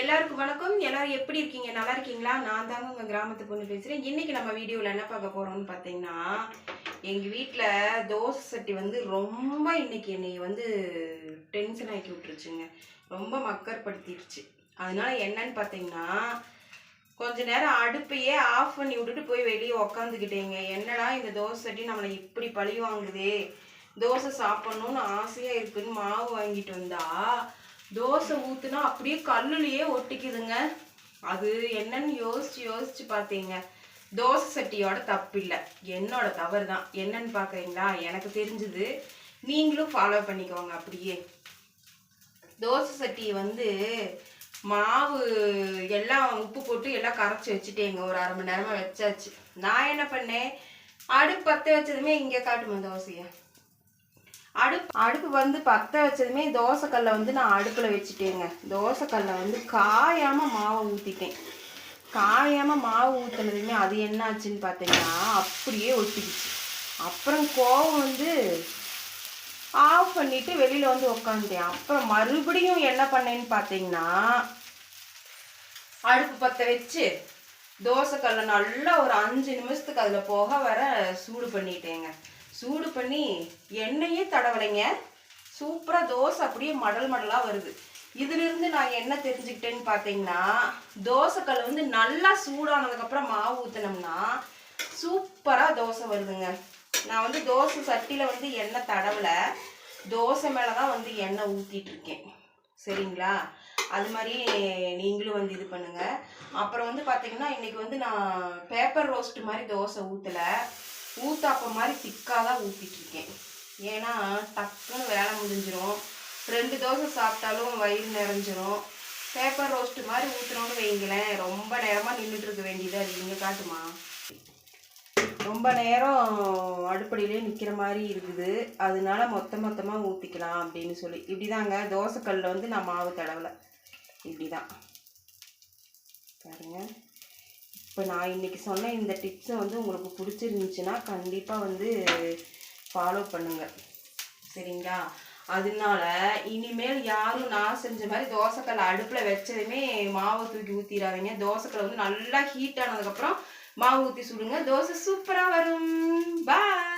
எல்லாருக்கும் வணக்கம். எல்லாரும் எப்படி இருக்கீங்க? நல்லா இருக்கீங்களா? நான் தாங்க உங்க கிராமத்து பொண்ணு பேசுறேன். இன்னைக்கு நம்ம வீடியோவில் என்ன பார்க்க போறோம்னு பார்த்தீங்கன்னா எங்க வீட்டில் தோசை சட்டி வந்து ரொம்ப இன்னைக்கு என்னை வந்து டென்ஷன் ஆக்கி விட்டுருச்சுங்க. ரொம்ப மக்கர்படுத்திடுச்சு அதனால என்னன்னு பார்த்தீங்கன்னா கொஞ்ச நேரம் அடுப்பையே ஆஃப் பண்ணி விட்டுட்டு போய் வெளியே உக்காந்துக்கிட்டேங்க. என்னடா இந்த தோசை சட்டி நம்மளை இப்படி பழி வாங்குதே? தோசை சாப்பிட்ணுன்னு ஆசையாக இருக்குன்னு மாவு வாங்கிட்டு வந்தா தோசை ஊத்துனா அப்படியே கல்லுலயே ஒட்டிக்குதுங்க. அது என்னன்னு யோசிச்சு யோசிச்சு பார்த்தீங்க. தோசை சட்டியோட தப்பு இல்லை. என்னோட தவறு தான் என்னன்னு பார்க்குறீங்களா எனக்கு தெரிஞ்சது. நீங்களும் ஃபாலோ பண்ணிக்கோங்க அப்படியே. தோசை சட்டி வந்து மாவு எல்லாம் உப்பு போட்டு எல்லாம் கரைச்சி வச்சுட்டேங்க. ஒரு அரை மணி நேரமாக வச்சாச்சு. நான் என்ன பண்ணேன்? அடுப்பு பற்ற வச்சதுமே இங்கே காட்டுமா தோசையை? அடுப்பு அடுப்பு வந்து பற்ற வச்சதுமே தோசைக்கல்லை வந்து நான் அடுப்பில் வச்சுட்டேங்க. தோசைக்கல்லை வந்து காயாமல் மாவை ஊற்றிட்டேன் காயாமல் மாவு ஊற்றுனதுமே அது என்ன ஆச்சுன்னு பார்த்தீங்கன்னா அப்படியே ஒட்டிக்கிச்சு. அப்புறம் கோவம் வந்து ஆஃப் பண்ணிவிட்டு வெளியில் வந்து உக்காந்துட்டேன். அப்புறம் மறுபடியும் என்ன பண்ணேன்னு பார்த்தீங்கன்னா அடுப்பு பற்ற வச்சு தோசைக்கல்லை நல்லா ஒரு அஞ்சு நிமிஷத்துக்கு அதில் போக வர சூடு பண்ணிட்டேங்க. சூடு பண்ணி எண்ணெயே தடவலைங்க. சூப்பராக தோசை அப்படியே மடல் மடலாக வருது. இதிலிருந்து நான் என்ன தெரிஞ்சுக்கிட்டேன்னு பார்த்தீங்கன்னா தோசைக்கல் வந்து நல்லா சூடானதுக்கப்புறம் மாவு ஊற்றினோம்னா சூப்பராக தோசை வருதுங்க. நான் வந்து தோசை சட்டியில் வந்து எண்ணெய் தடவலை தோசை மேலே தான் வந்து எண்ணெய் ஊற்றிட்டு இருக்கேன் சரிங்களா? அது மாதிரி நீங்களும் வந்து இது பண்ணுங்க. அப்புறம் வந்து பார்த்தீங்கன்னா இன்றைக்கி வந்து நான் பேப்பர் ரோஸ்ட் மாதிரி தோசை ஊற்றலை ஊத்தாப்ப மாதிரி திக்காக தான் ஊற்றிட்டுருக்கேன் ஏன்னா டக்குன்னு வேலை முடிஞ்சிடும் ரெண்டு தோசை சாப்பிட்டாலும் வயிறு நிறைஞ்சிரும். பேப்பர் ரோஸ்ட்டு மாதிரி ஊற்றுறோன்னு வைங்களேன் ரொம்ப நேரமாக நின்றுட்டு இருக்க. வேண்டியதாக இங்கே காட்டுமா? ரொம்ப நேரம் அடுப்படியிலே நிற்கிற மாதிரி இருக்குது. அதனால மொத்த மொத்தமாக ஊற்றிக்கலாம் அப்படின்னு சொல்லி. இப்படி தாங்க தோசைக்கல்லில் வந்து நான் மாவு தடவலை. இப்படி தான் பாருங்கள் இப்போ நான் இன்றைக்கி சொன்ன இந்த டிப்ஸை வந்து உங்களுக்கு பிடிச்சிருந்துச்சுன்னா கண்டிப்பாக வந்து ஃபாலோ பண்ணுங்கள் சரிங்களா? அதனால இனிமேல் யாரும் நான் செஞ்ச மாதிரி தோசைக்கல் அடுப்பில் வச்சதுமே மாவை தூக்கி ஊற்றிடாதீங்க தோசைக்கல் வந்து நல்லா ஹீட் ஆனதுக்கப்புறம் மாவு ஊற்றி சுடுங்க. தோசை சூப்பராக வரும். பாய்